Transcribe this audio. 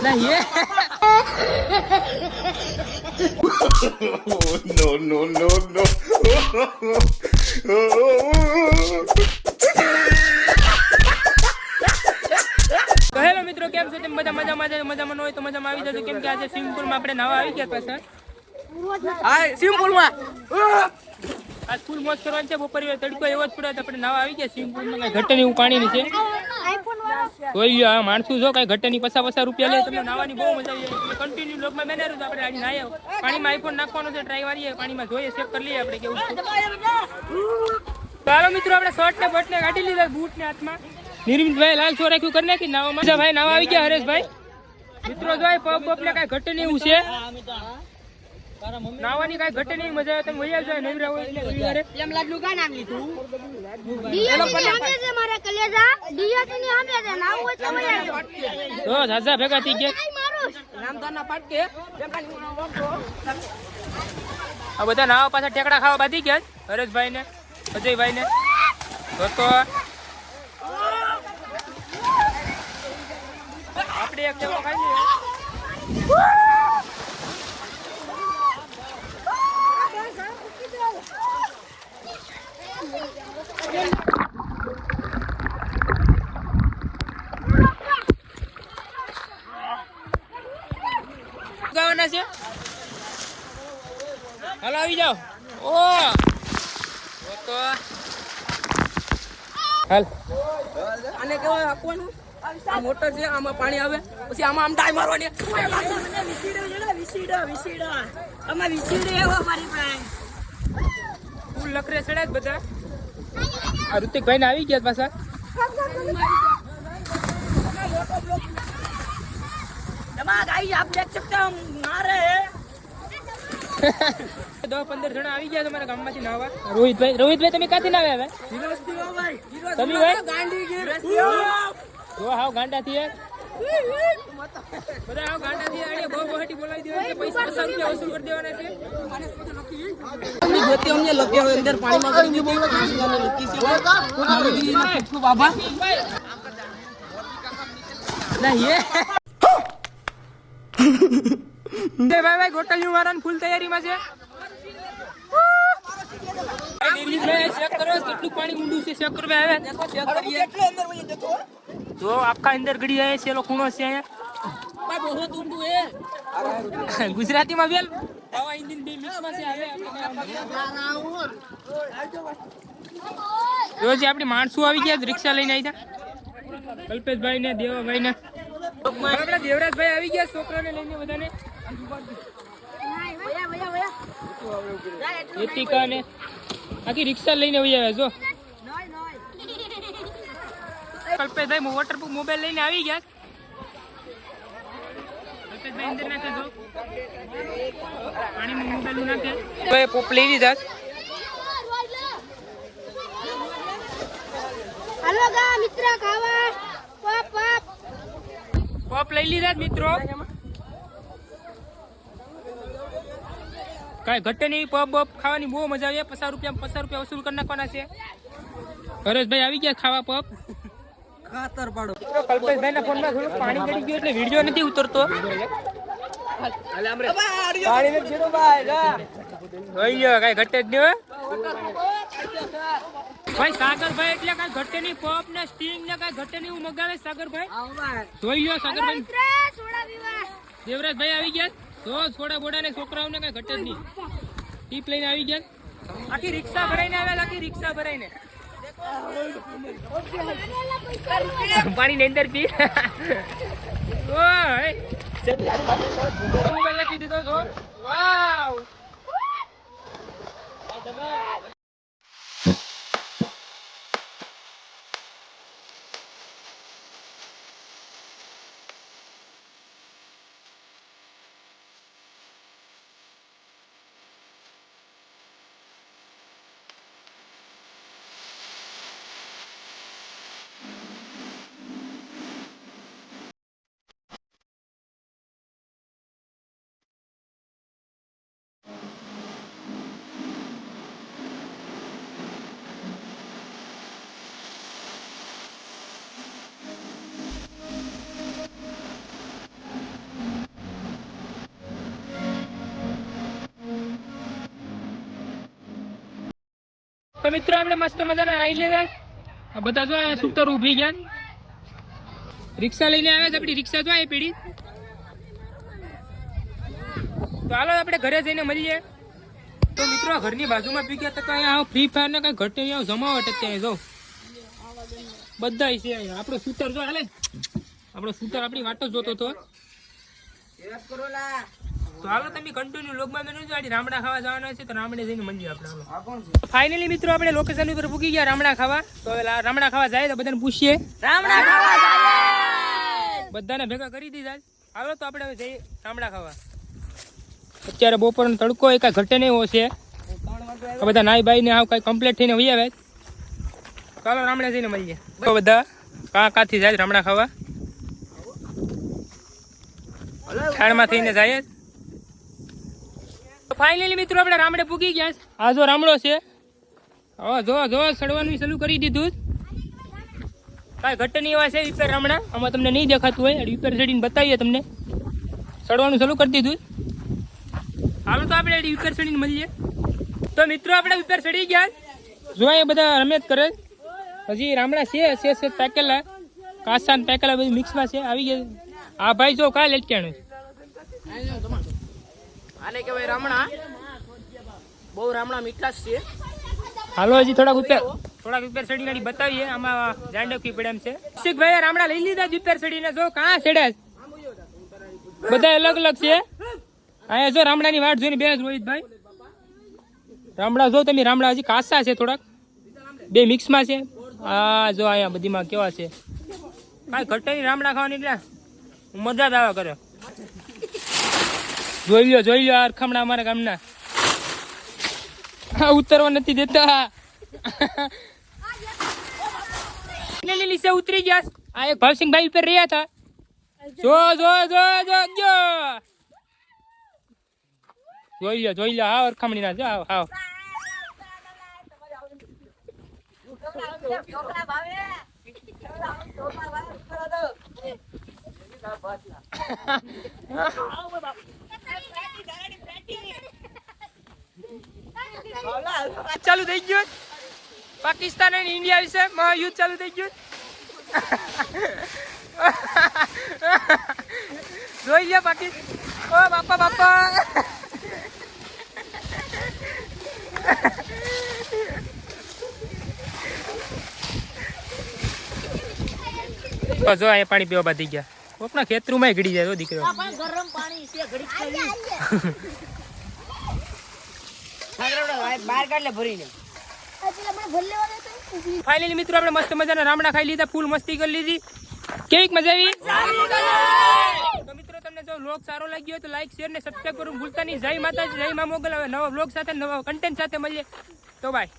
no, no, no, no. Hello મિત્રો કેમ છો? તેમ બધા મજામાં છે? મજામાં ન હોય તો મજામાં આવી જજો. કેમ કે આજે સ્વિમિંગ પુલમાં આપણે નવા આવી ગયા પાછા હા સ્વિમિંગ પુલમાં આ ફૂલ મોજ કરવાની છે. બપોરે તડકો એવો જ પડ્યો તો આપણે નાવા આવી ગયા સ્વિમિંગ પુલમાં કઈ ઘટે એવું પાણી ની છે. લ્યો માણસું જો કઈ ઘટે ની પસા પસા રૂપિયા લે, તમને નાવાની બહુ મજા આવી કન્ટિન્યુ કન્ટિન્યુ લોકમાં બેનારું તો આપણે આજે નાહ્યા પાણીમાં આઈફોન નાખવાનો છે ટ્રાય વાળીએ પાણીમાં જોઈએ સેફ કરી લઈએ આપણે કેવું ચાલો મિત્રો, આપણે શર્ટ ને બટ ને કાઢી લીધા બૂટ ને હાથમાં. નિર્મિતભાઈ લાલ છો રાખ્યું કરી નાખી નાવા મજા ભાઈ નાવા આવી ગયા હરેશભાઈ. મિત્રો, જો પગ બપ ને કઈ ઘટે નહીં એવું છે. નાવાની કઈ ઘટે નહીં મજા આવે તમે વૈયા જાય નવરા હોય એટલે એમ લાડલું કા નામ લીધું ભેગા થઈ ગયા. આ બધા નાવા પાછા ટેકડા ખાવા બાંધી ગયા. હરેશભાઈ ને અજયભાઈ ને તો તો આપણે એક ટેકો ખાઈ લઈએ ગાવાના છે હાલો આવી જાઓ ઓ તો તો હાલ આને કેવાય આપવાનું આ મોટર છે આમાં પાણી આવે પછી આમાં આમ ડાય મારવાની ફૂલ લકરે ચડ્યા જ બધા આ ઋતિકભાઈ ને આવી ગયા પાછા એમાં ગાઈ આપ દેખ सकते हो मारे દસ પંદર જણા આવી ગયા તમારા ગામમાંથી નાવા. રોહિતભાઈ રોહિતભાઈ તમે ક્યાંથી નાવે હવે? તમે ભાઈ? ગાંડી ગીર જો હાવ ગાંડા થી બધા હાવ ગાંડા થી અરે બહુ બહટી બોલાવી દેવાની છે પૈસા પચાસ રૂપિયા વસૂલ કરી દેવાના છે. ગોતી અમને લગ્યા હોય અંદર પાણીમાં ગળી ગઈ પાંચ હજારની લકી છે. કેટલું બાબા નહીં એ ભાઈ ભાઈ નું વારણ ફૂલ તૈયારીમાં છે. નિર્મિતભાઈ ચેક કરો કેટલું પાણી ઊંડું છે ચેક કરવા આવે જો આખા અંદર ગડી આવે છે ખૂણો છે અહીંયા. બહુ ઊંડું એ ગુજરાતીમાં બેલ. રોજ આપણી માણસો આવી ગયા રિક્ષા લઈને આવી કલ્પેશભાઈ ને દેવાભાઈ ને આપણા દેવરાજભાઈ આવી ગયા છોકરાને લઈને બધાને. એતિકા ને આખી રિક્ષા લઈને આવી આવ્યા જો. કલ્પેશભાઈ વોટરપ્રૂફ મોબાઈલ લઈને આવી ગયા. કલ્પેશભાઈ અંદર નાખે જો પાણીમાં મોબાઈલ નાખે. તો પોપ લઈ લીધા. પોપ લઈ લીધા મિત્રો. કાંઈ ઘટે નહીં પપ બપ ખાવાની બહુ મજા આવે. પચાસ રૂપિયા પચાસ રૂપિયા વસૂલ કરી નાખવાના છે. હરેશભાઈ આવી ગયા ખાવા પપ ખાતર પાડો. કલ્પેશભાઈ ના ફોનમાં થોડું પાણી ચડી ગયું એટલે વીડિયો નથી ઉતરતો. પાણી ને જીરો ભાઈ કાંઈ ઘટે જ નહીં ભાઈ સાગરભાઈ એટલે કાંઈ ઘટે નહીં પપ ને સ્ટિંગ ને કાંઈ ઘટે નહીં એવું મગાવે સાગરભાઈ? આવો ભાઈ. જોઈ લ્યો સાગરભાઈ. દેવરાજભાઈ આવી ગયા? તો છોડા બોડા ને છોકરાઓને કઈ ઘટે જ નહીં. ટીપ લઈને આવી ગયા. આખી રિક્ષા ભરાઈને આવ્યા આખી રિક્ષા ભરાઈને. પાણી ની અંદર પી. ઓય. લખી દીધો છો વાવ. તો મિત્રો, આપણે મસ્ત મજાના આવી લીધા આ બધા જો આ સૂતર ઊભી ગયા રિક્ષા લઈને આવ્યા છે, આપણી રિક્ષા જો આ પડી તો હાલો, આપણે ઘરે જઈને મળીએ. તો મિત્રો ઘરની બાજુમાં પી ગયા તો કઈ આ ફ્રી ફાયર ને કઈ ઘટે આવું જમાવટ અત્યારે જો. બધા છે આપણો સૂતર જો, હાલે. આપણો સૂતર આપણી વાતો જોતો હતો. તો હાલો તમે કન્ટિન્યુ લોકમાં મેં જો આડી રામડા ખાવા જવાના છે તો રામડે જઈને મળીએ આપણે ફાઇનલી મિત્રો આપણે લોકેશન ઉપર પૂકી ગયા રામડા ખાવા. તો હવે રામડા ખાવા જાય તો બધાને પૂછીએ. રામડા ખાવા જાય! બધાને ભેગા કરી દીધા હાલો તો આપણે હવે જઈએ રામડા ખાવા. અત્યારે બપોરનો તડકો એ કાંઈ ઘટે નહીં હોશે છે. આ બધા નાઈ બાઈ ને આવ કાંઈ કમ્પ્લીટ થઈને વહી આવે ચાલો રામડા જઈને મળીએ. તો બધા કા કાથી જાય રામડા ખાવા? ખાણમાં થઈને જાય ફાઇનલી મિત્રો, આપણે રામડે પૂગી ગયા. આ જો રામડો છે. હવે જો જો સડવાનું ચાલુ કરી દીધું કાંઈ ઘટની એવા છે વિપેર રામડા. આમાં તમને નહીં દેખાતું હોય. વિપેર ચડીને બતાવીએ તમને. સડવાનું ચાલુ કરી દીધું હાલો તો આપણે વિપેર ચડીને મળીએ. તો મિત્રો, આપણે વિપેર ચડી ગયા જો એ બધા રમેત કરે હજી રામડા છે છે પેકેલા. કાસા ને પેકેલા બધું મિક્સમાં છે. આવી ગયા આ ભાઈ જો કાંઈ લટક્યાનું છે આને કહેવાય રામણા. બહુ રામણા મીઠાશ છે. હાલો હજી થોડાક ઉપર થોડાક ઉપર સડીને બતાવીએ. આમાં જાંડકી પડે એમ છે. શિક ભાઈ રામડા લઈ લીધા જ ઉપર ચડીને જો કાં ચડ્યા બધા અલગ અલગ છે. અહીંયા જો રામડાની વાટ જોઈને બે જ રોહિતભાઈ. રામડા જો તમે રામડા હજી કાસા છે થોડાક. બે મિક્સમાં છે. આ જો અહીંયા બધીમાં કેવા છે. કાંઈ ઘટે રામડા ખાવાની એટલે મજા જ આવે કરે. જોઈ લ્યો જોઈ લ્યો અરખામણા અમારા ગામના. હા ઉતરવા નથી દેતા. લીલી સે ઉતરી ગયા. આ એક ભાવસિંહભાઈ ઉપર રહ્યા હતા. જો જો જો જો જો. જોઈ લ્યો જોઈ લ્યો હાવ અરખામણી ના જો હાવ હાવ ચાલુ થઈ ગયું. પાકિસ્તાન અને ઇન્ડિયા વિશે મહાયુદ્ધ ચાલુ થઈ ગયું. જોઈ લ્યો પાકિસ્તાન ઓ બાપા બાપા. જો અહીંયા પાણી પીવા બાંધી ગયા. આપણા ખેતરુમાં ઘડી જાય દીકરો. ગરમ પાણી છે ઘડીક બહાર કાઢ લે ભરીને એટલે મને ભૂલ લેવા દેતો ઊભી ફાઇનલી મિત્રો આપણે મસ્ત મજાના રામડા ખાઈ લીધા ફૂલ મસ્તી કરી લીધી. કેવીક મજા આવી? તો મિત્રો તમને જો વ્લોગ સારો લાગ્યો હોય તો લાઈક શેર ને સબસ્ક્રાઈબ કરવું ભૂલતા નહીં. જય માતાજી જય મા મોગલ. હવે નવા વ્લોગ સાથે નવા કન્ટેન્ટ સાથે મળીએ. તો બાય